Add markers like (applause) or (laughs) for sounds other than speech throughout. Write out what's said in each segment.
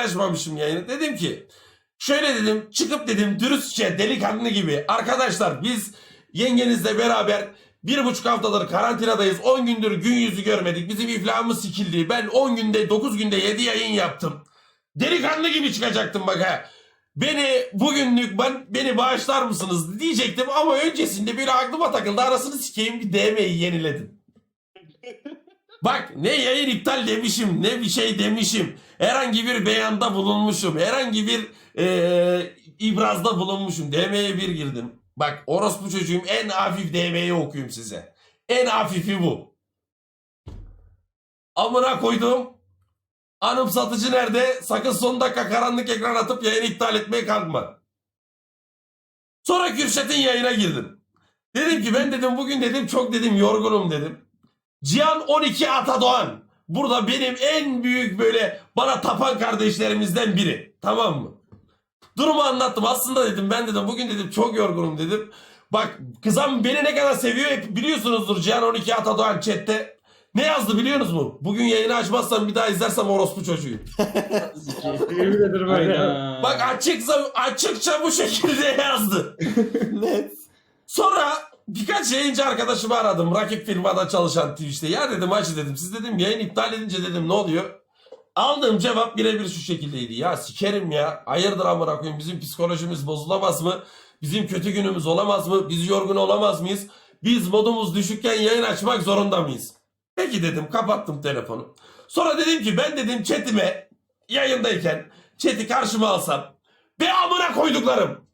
paylaşmamışım yayını. Dedim ki şöyle dedim çıkıp dedim dürüstçe delikanlı gibi arkadaşlar biz yengenizle beraber bir buçuk haftadır karantinadayız. 10 gündür gün yüzü görmedik. Bizim iflahımız sikildi. Ben 10 günde 9 günde 7 yayın yaptım. Delikanlı gibi çıkacaktım bak ha. Beni bugünlük ben, beni bağışlar mısınız diyecektim ama öncesinde böyle aklıma takıldı arasını sikeyim bir DM'yi yeniledim. (laughs) Bak ne yayın iptal demişim ne bir şey demişim. Herhangi bir beyanda bulunmuşum. Herhangi bir eee, ibrazda bulunmuşum. DM'ye bir girdim. Bak orospu çocuğum en hafif DM'yi okuyayım size. En hafifi bu. Amına koydum. Anım satıcı nerede? Sakın son dakika karanlık ekran atıp yayını iptal etmeye kalkma. Sonra Kürşat'ın yayına girdim. Dedim ki ben dedim bugün dedim çok dedim yorgunum dedim. Cihan 12 Atadoğan. Burada benim en büyük böyle bana tapan kardeşlerimizden biri. Tamam mı? Durumu anlattım. Aslında dedim ben dedim bugün dedim çok yorgunum dedim. Bak kızım beni ne kadar seviyor hep biliyorsunuzdur Cihan 12 Atadoğan chatte. Ne yazdı biliyorsunuz mu? Bugün yayını açmazsam bir daha izlersem orospu çocuğu. (laughs) Yemin. Bak açıkça, açıkça bu şekilde yazdı. (laughs) Net. Sonra birkaç yayıncı arkadaşımı aradım. Rakip firmada çalışan Twitch'te. Ya dedim acı dedim. Siz dedim yayın iptal edince dedim ne oluyor? Aldığım cevap birebir şu şekildeydi. Ya sikerim ya. Hayırdır amına koyayım. Bizim psikolojimiz bozulamaz mı? Bizim kötü günümüz olamaz mı? Biz yorgun olamaz mıyız? Biz modumuz düşükken yayın açmak zorunda mıyız? Peki dedim kapattım telefonu. Sonra dedim ki ben dedim chatime yayındayken chat'i karşıma alsam. Be amına koyduklarım.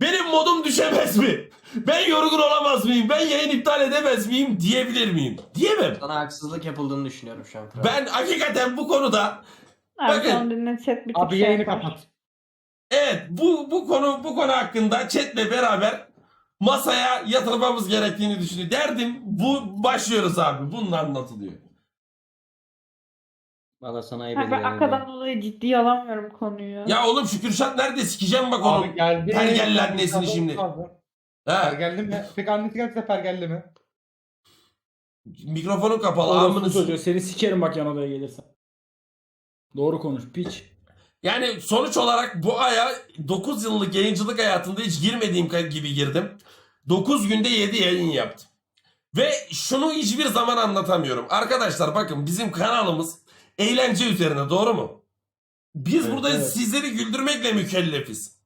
Benim modum düşemez mi? Ben yorgun olamaz mıyım? Ben yayın iptal edemez miyim? Diyebilir miyim? Diyemem. Sana haksızlık yapıldığını düşünüyorum şu an. Ben hakikaten bu konuda chat bir tık Abi şey yayını kapat. evet bu bu konu bu konu hakkında chatle beraber masaya yatırmamız gerektiğini düşünüyorum. Derdim bu başlıyoruz abi. Bunun anlatılıyor. Valla sana ayıp ben ediyorum. dolayı ciddiye alamıyorum konuyu. Ya oğlum şu Kürşat nerede? Sikeceğim bak onu. Abi geldi. Pergelli annesini şimdi. Ha, Pergelli mi? Peki annesi gelse pergelli mi? mikrofonun kapalı. Orospu Amını çocuğu seni sikerim bak yan odaya gelirsen. Doğru konuş piç. Yani sonuç olarak bu aya 9 yıllık yayıncılık hayatında hiç girmediğim gibi girdim. 9 günde 7 yayın yaptım. Ve şunu hiçbir zaman anlatamıyorum. Arkadaşlar bakın bizim kanalımız eğlence üzerine doğru mu? Biz Evet, burada evet. sizleri güldürmekle mükellefiz.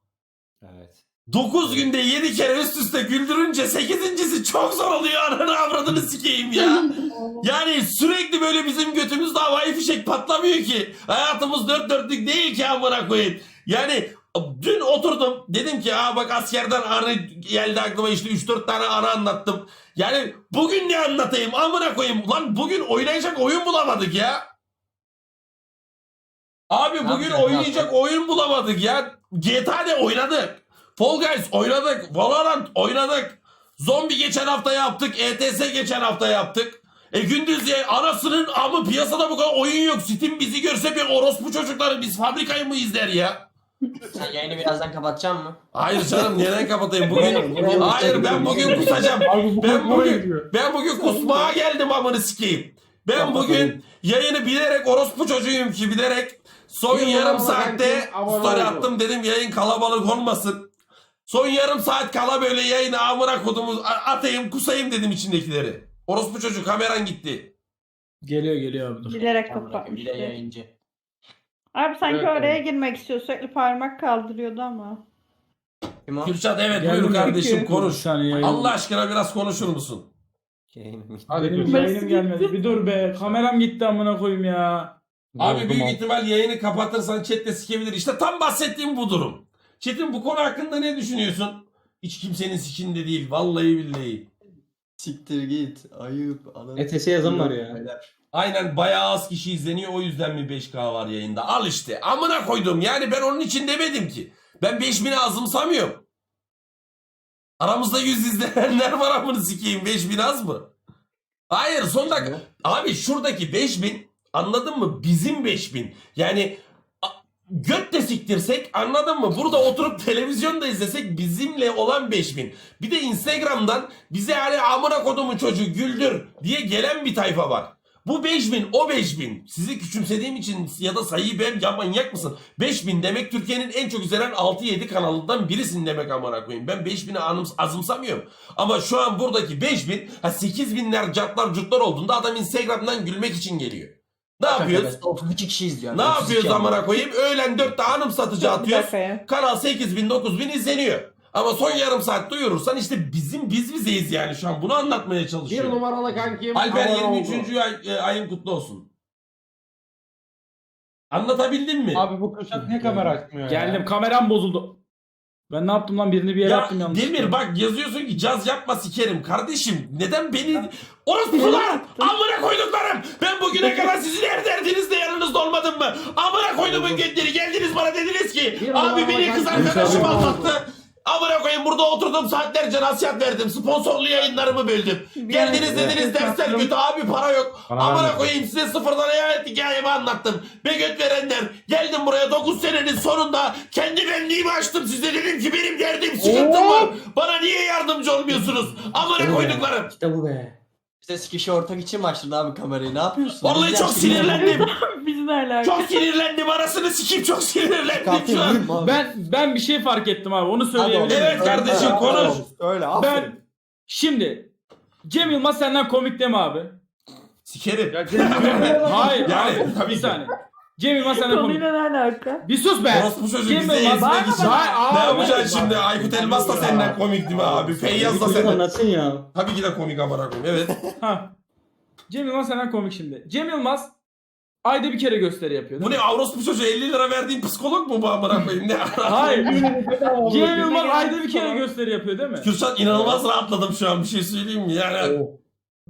Evet. 9 günde 7 kere üst üste güldürünce 8.si çok zor oluyor. (laughs) Ananı avradını sikeyim ya. (laughs) Yani sürekli böyle bizim götümüzde havai fişek patlamıyor ki. Hayatımız dört dörtlük değil ki amına koyayım. Yani dün oturdum dedim ki aa bak askerden anı geldi aklıma işte 3-4 tane anı anlattım. Yani bugün ne anlatayım amına koyayım. Lan bugün oynayacak oyun bulamadık ya. Abi Ne bugün yapacağız, oynayacak yapacağız? oyun bulamadık ya. GTA'de oynadık. Fall Guys oynadık. Valorant oynadık. Zombi geçen hafta yaptık. ETS geçen hafta yaptık. E gündüz ya anasının amı piyasada bu kadar oyun yok. Steam bizi görse bir orospu çocukları biz fabrikayı mı izler ya? Sen yayını birazdan kapatacaksın mı? Hayır canım neden kapatayım bugün? Hayır ben bugün kusacağım. Ben bugün ben bugün kusmaya geldim amını sikeyim. Ben bugün yayını bilerek orospu çocuğuyum ki bilerek son Bir yarım saatte story oldu. attım dedim yayın kalabalık olmasın. Son yarım saat kala böyle yayını amına kodumu atayım kusayım dedim içindekileri. Orospu çocuk kameran gitti. Geliyor geliyor abi dur. Bilerek Bir de kapatmıştı. yayıncı. Abi sanki Evet, oraya evet. girmek istiyor. Sürekli parmak kaldırıyordu ama. Kim o? Kürşat evet Geldim buyur kardeşim konuş. yayın. Allah aşkına biraz konuşur musun? Yayınım gitti. Hadi Benim yayınım gelmedi. Bir dur be. Kameram gitti amına koyayım ya. Abi büyük ihtimal yayını kapatırsan chatte sikebilir. İşte tam bahsettiğim bu durum. Chat'in bu konu hakkında ne düşünüyorsun? Hiç kimsenin sikinde değil. Vallahi billahi. Siktir git. Ayıp. Ananı ETS yazan var ya. Beyler. Aynen bayağı az kişi izleniyor o yüzden mi 5K var yayında? Al işte amına koydum yani ben onun için demedim ki. Ben 5000'i azımsamıyorum. Aramızda 100 izleyenler var amını sikeyim 5000 az mı? Hayır son dakika. Abi şuradaki 5000 anladın mı? Bizim 5000. Yani göt de siktirsek anladın mı? Burada oturup televizyonda izlesek bizimle olan 5000. Bir de Instagram'dan bize hani amına kodumu çocuğu güldür diye gelen bir tayfa var. Bu 5000 o 5000. Sizi küçümsediğim için ya da sayıyı ben ya manyak mısın? 5000 demek Türkiye'nin en çok izlenen 6-7 kanalından birisin demek amına koyayım. Ben 5000'i anım, azımsamıyorum. Ama şu an buradaki 5000 ha 8000'ler cartlar curtlar olduğunda adam Instagram'dan gülmek için geliyor. Ne yapıyoruz? 32 kişi izliyor. Ne 32 yapıyoruz amına koyayım? Öğlen 4'te anım satıcı ya. Kanal 8000 9000 izleniyor. Ama son yarım saat duyurursan işte bizim biz bizeyiz yani şu an. Bunu anlatmaya Bir çalışıyorum. numaralı kankim. Alper abone 23. oldu. Ay, e, ayın kutlu olsun. Anlatabildim mi? Abi bu kuşak niye kamera açmıyor ya? Geldim kameram bozuldu. Ben ne yaptım lan birini bir yere ya attım yanlış. Demir bak yazıyorsun ki caz yapma sikerim. Kardeşim neden beni... Orospular! Amına koyduklarım! Ben bugüne kadar sizin her derdinizde yanınızda olmadım mı? Amına koyduğumun gönderi geldiniz bana dediniz ki Bir abi beni kız kankim. arkadaşım İnşallah. Amına koyayım burada oturdum saatlerce nasihat verdim. Sponsorlu yayınlarımı böldüm. Geldiniz dediniz dersler kötü abi para yok. Amına koyayım size sıfırdan hayat hikayemi anlattım. Be göt verenler. Geldim buraya 9 senenin sonunda kendi benliğimi açtım size dedim ki benim derdim sıkıntım var. Bana niye yardımcı olmuyorsunuz? Amına koyduklarım. İşte bu be. İşte kişi ortak için mi açtın abi kamerayı? Ne yapıyorsun? Vallahi Biz çok sinirlendim. Biz ne alaka? Çok sinirlendim. Arasını sikeyim çok sinirlendim şu an. Ben ben bir şey fark ettim abi onu söyleyebilirim. Evet kardeşim konuş. Öyle aferin. Ben şimdi Cem Yılmaz senden komik değil mi abi? Sikerim. Ya Cem- (laughs) Hayır Yani, abi tabii bir ki. saniye. Cem Yılmaz. Konuyla ne alaka? Bir sus be. Orospu çocuğu Cem bize Yılmaz- ezmek için. Hayır, Ne abi. yapacaksın şimdi? Aykut Elmas da senden komik değil mi abi? Feyyaz da senden. anlatsın ya. Tabii ki de komik amına koyayım. Evet. (laughs) Ha. Cem Yılmaz senden komik şimdi. Cem Yılmaz ayda bir kere gösteri yapıyor. Bu değil ne mi? Avrospu çocuğu 50 lira verdiğin psikolog mu bu amına koyayım? Ne? Hayır. Cem Yılmaz ayda bir kere gösteri yapıyor değil mi? Kürşat inanılmaz rahatladım şu an bir şey söyleyeyim mi? Yani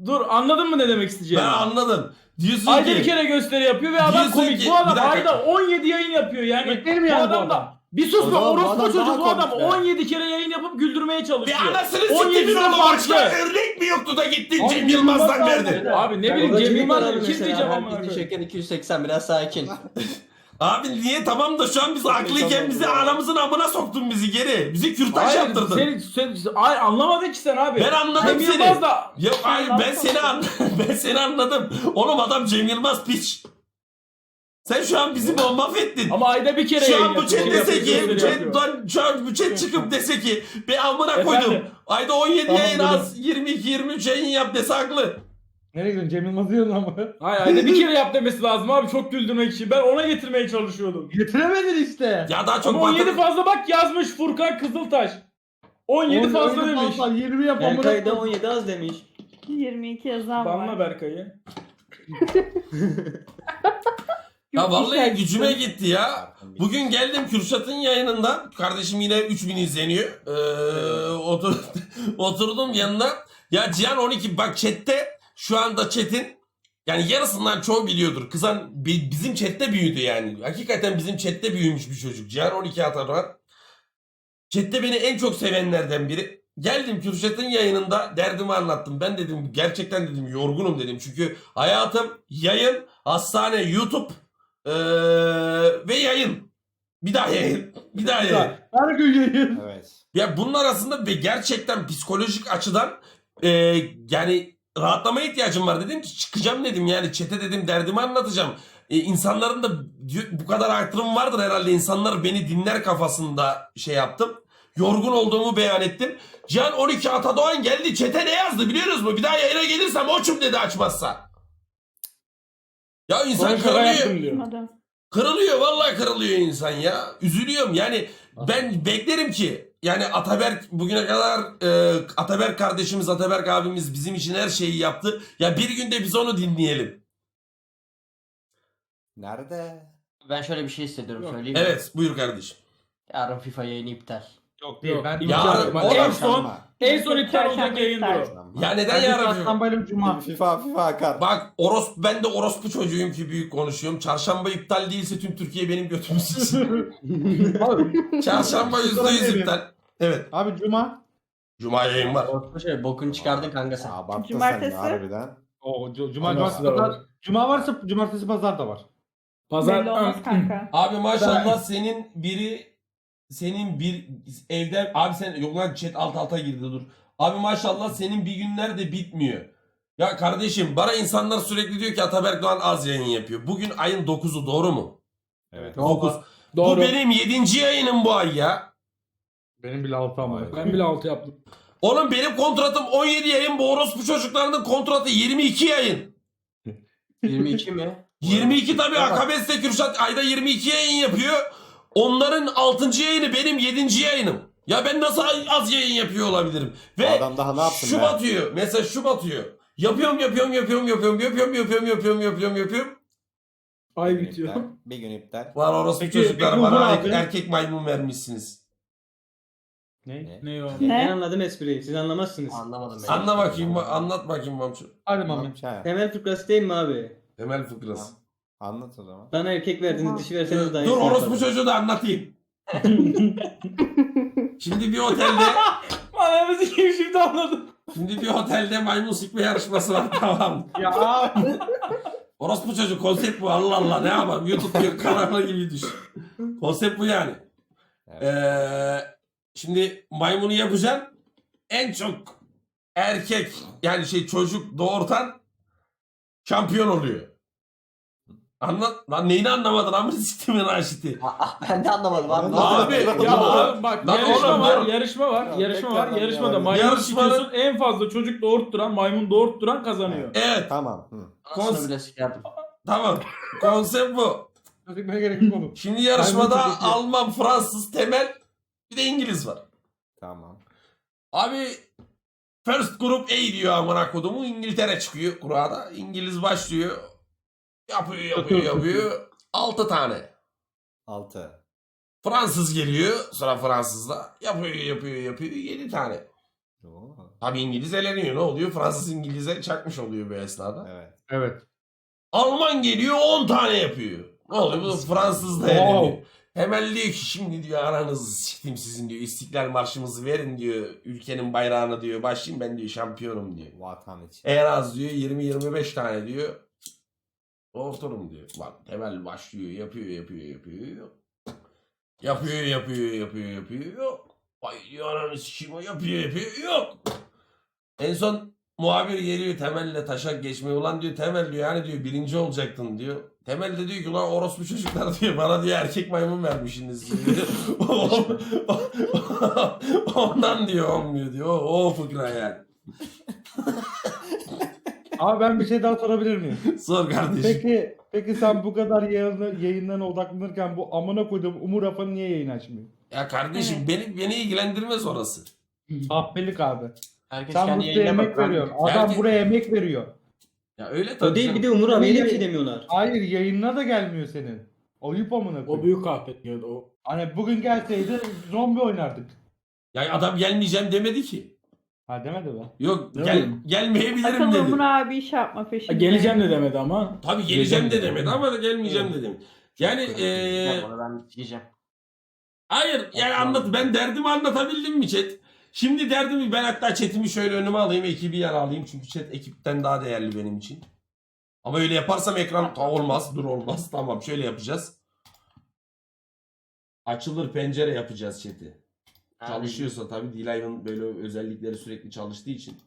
Dur anladın mı ne demek ben isteyeceğimi? anladım. Diyorsun Ayda ki bir kere gösteri yapıyor ve adam Diyorsun komik. ki- bu adam bir dakika. ayda 17 yayın yapıyor yani. Beklerim bu yani bu adam da adam. bir sus be zaman bu orospu adam daha bu adam komik be. 17 kere yayın yapıp güldürmeye bir çalışıyor. anasını 17 siktimin de oğlu farklı. başka örnek mi yoktu da gittin Cem Cem Yılmaz'dan Yılmaz verdin. abi. Ne bileyim Cem Yılmaz kim diyeceğim ama. Şeker 280 biraz sakin. (laughs) Abi niye tamam da şu an biz haklıyken bizi anamızın amına soktun bizi geri. Bizi kürtaj Hayır yaptırdın. sen, sen, ay anlamadın ki sen abi. Ben anladım Cem seni. Yılmaz da Yok hayır ben seni an (laughs) ben seni anladım. Oğlum adam Cem Yılmaz piç. Sen şu an bizi mahvettin. ama ayda bir kere Şu an bu chat dese ki, chat, lan şu an bu chat çıkıp dese ki be amına koydum. Ayda 17 Tamam, yayın az 22-23 yayın yap dese haklı. Nereye gidiyorsun? Cem Yılmaz'ı yiyorsun ama. Hayır ayda bir kere yap demesi lazım abi çok güldürmek için. Ben ona getirmeye çalışıyordum. Getiremedin işte. Ya daha çok Ama 17 batır- fazla bak yazmış Furkan Kızıltaş. 17 fazla demiş. fazla, 20 yap amına Berkay da koyayım. 17 az demiş. 22 yazan Banla var. Berkay'ı. Ya vallahi gücüme gitti. gitti ya. Bugün geldim Kürşat'ın yayınından. Kardeşim yine 3000 izleniyor. Ee, otur, (laughs) oturdum yanına. Ya Cihan 12 bak chatte şu anda chat'in yani yarısından çoğu biliyordur. Kızan bi- bizim chatte büyüdü yani. Hakikaten bizim chatte büyümüş bir çocuk. Cihan 12 atar var. Chatte beni en çok sevenlerden biri. Geldim Kürşat'ın yayınında derdimi anlattım. Ben dedim gerçekten dedim yorgunum dedim. Çünkü hayatım yayın, hastane, YouTube ee, ve yayın. Bir daha yayın. Bir daha yayın. Her gün yayın. Evet. Ya bunun arasında ve gerçekten psikolojik açıdan e, yani rahatlamaya ihtiyacım var. Dedim ki çıkacağım dedim yani çete dedim derdimi anlatacağım. E, insanların da bu kadar artırım vardır herhalde insanlar beni dinler kafasında şey yaptım. Yorgun olduğumu beyan ettim. Can 12 Atadoğan geldi çete ne yazdı biliyorsunuz mu? Bir daha yayına gelirsem oçum dedi açmazsa. Ya insan Sonra kırılıyor. Kırılıyor vallahi kırılıyor insan ya. Üzülüyorum yani ben beklerim ki yani Ataberk bugüne kadar e, Ataberk kardeşimiz Ataberk abimiz bizim için her şeyi yaptı. Ya bir günde biz onu dinleyelim. Nerede? Ben şöyle bir şey hissediyorum söyleyeyim mi? Evet buyur kardeşim. Yarın FIFA yayını iptal. Yok değil. Yok, Ben Ya, yok. oğlum, en son en son iptal olacak Çarşamba yayındır iptal. Ya neden? Çarşamba ile Cuma. (laughs) FIFA FIFA akar. Bak oros ben de orospu çocuğuyum ki büyük konuşuyorum. Çarşamba iptal değilse tüm Türkiye benim götümü. (laughs) Abi, Çarşamba yüzde yüz iptal. Evet. Abi Cuma. Cuma yayın var. Orta şey bokunu çıkardın kanka sen. Abarttın Cumartesi. sen de harbiden. O cu- Cuma Anası Cumartesi var. pazar. Cuma varsa Cumartesi pazar da var. Pazar Belli olmaz kanka. Abi maşallah senin biri senin bir evden abi sen yok lan chat alt alta girdi dur. Abi maşallah senin bir günler de bitmiyor. Ya kardeşim bana insanlar sürekli diyor ki Ataberk Doğan az yayın yapıyor. Bugün ayın 9'u doğru mu? Evet. 9. Doğru. Bu benim 7. yayınım bu ay ya. Benim bile altı ama. Ben bile altı yaptım. Oğlum benim kontratım 17 yayın. Bu orospu çocuklarının kontratı 22 yayın. (laughs) 22 mi? 22 tabii Akabes'te Kürşat ayda 22 yayın yapıyor. Onların 6. yayını benim 7. yayınım. Ya ben nasıl az yayın yapıyor olabilirim? Ve Adam daha ne yapsın şu be? batıyor. Mesela şu batıyor. Yapıyorum yapıyorum yapıyorum yapıyorum yapıyorum yapıyorum yapıyorum yapıyorum yapıyorum. Ay bitiyor. Bir gün iptal. Var orospu Peki- çocuklar peki bana er- abi? erkek maymun vermişsiniz. Ne? Ne? Ne o? Ben Ne? anladım espriyi. Siz anlamazsınız. Anlamadım ben. Anla bakayım anlat bakayım Mamçu. Hadi Mami. Şey. Temel fıkrası değil mi abi? Temel fıkrası. Anlat o zaman. Bana erkek verdiniz dişi verseniz daha Dur iyisini orospu çocuğu da anlatayım. (laughs) Şimdi bir otelde (laughs) Ananı sikeyim şimdi anladım. şimdi bir otelde maymun sikme yarışması var (laughs) tamam. Ya Orospu çocuk konsept bu Allah Allah ne yapalım YouTube bir kanalı gibi düşün. Konsept bu yani. Evet. Ee, şimdi maymunu yapacaksın. En çok erkek yani şey çocuk doğurtan şampiyon oluyor. Anlat lan neyini anlamadın amına siktimin Raşit'i. Ah, ben de anlamadım abi. Ne Abi, oldu? ya oğlum, abi bak lan yarışma oğlum, var, yarışma var, Ya yarışma var. tekrardan Yarışmada ya. maymun Yarışmanın- sikiyorsun en fazla çocuk doğurtturan, maymun doğurtturan kazanıyor. Evet Tamam. Hı. Anasını bile sikerdim. tamam konsept bu. Gözükmeye gerek yok oğlum. Şimdi yarışmada. Alman, Fransız, Temel bir de İngiliz var. Tamam. Abi first group A diyor amına kodumu İngiltere çıkıyor kurada. İngiliz başlıyor. Yapıyor yapıyor (laughs) yapıyor. 6 tane. Altı. Fransız geliyor sıra Fransız'da. Yapıyor yapıyor yapıyor 7 tane. Oo. Tabi İngiliz eleniyor ne oluyor? Fransız İngiliz'e çakmış oluyor bu esnada. Evet. Evet. Alman geliyor 10 tane yapıyor. Ne oluyor? Bu da Fransız da eleniyor. Hemen diyor ki şimdi diyor aranızı siktim sizin diyor. İstiklal Marşımızı verin diyor. Ülkenin bayrağını diyor. Başlayayım ben diyor şampiyonum diyor. Vatan için. En az diyor 20-25 tane diyor. Orturum diyor. Bak temel başlıyor yapıyor yapıyor yapıyor. Yapıyor yapıyor yapıyor yapıyor. Yok. Vay diyor ananı sikeyim yapıyor yapıyor. Yok. En son muhabir geliyor Temel'le taşak geçmeye. Ulan diyor Temel diyor yani diyor birinci olacaktın diyor. Temel de diyor ki ulan orospu çocuklar diyor bana diyor erkek maymun vermişsiniz diyor. (laughs) (laughs) Ondan diyor olmuyor diyor. O, o fıkra yani. Abi ben bir şey daha sorabilir miyim? Sor kardeşim. Peki peki sen bu kadar yayına, yayınlarına odaklanırken bu amına koyduğum Umur Afan'ı niye yayın açmıyor? Ya kardeşim Evet. beni beni ilgilendirmez orası. Ahbelik abi. Herkes Sen kendi buraya yayınına emek bak. Veriyorsun. Adam Herkes- buraya emek veriyor. Ya öyle tabii. O değil canım. bir de Umur abiye de bir şey demiyorlar. Hayır yayınına da gelmiyor senin. Ayıp amına O koyayım. büyük kahpet diyordu o. Hani bugün gelseydi zombi oynardık. Ya adam gelmeyeceğim demedi ki. Ha demedi be. Yok Ne gel oğlum? gelmeyebilirim Sakın dedi. Umur abi iş yapma peşinde. Ha, geleceğim de demedi ama. Tabii geleceğim de demedi ama da gelmeyeceğim Evet. dedim. Yani eee Ya, ben sikeceğim. hayır yani anlat ben derdimi anlatabildim mi chat? Şimdi derdimi ben hatta chatimi şöyle önüme alayım ekibi yan alayım çünkü chat ekipten daha değerli benim için. Ama öyle yaparsam ekran Ta, olmaz dur olmaz (laughs) tamam şöyle yapacağız. Açılır pencere yapacağız chat'i. Çalışıyorsa tabii D-Live'ın böyle özellikleri sürekli çalıştığı için.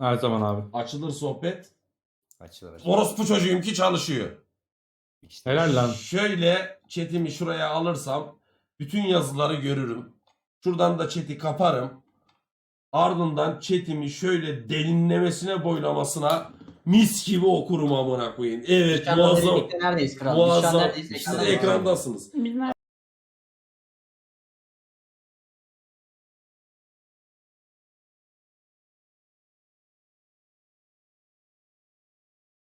Her zaman abi. Açılır sohbet. Açılır. Orospu çocuğum ki çalışıyor. İşte. Helal lan. Şöyle chatimi şuraya alırsam bütün yazıları görürüm. Şuradan da chat'i kaparım. Ardından chatimi şöyle derinlemesine boylamasına mis gibi okurum amına koyayım. Evet muazzam. neredeyiz kral? Muazzam. neredeyiz? Mı? ekrandasınız. Nerede?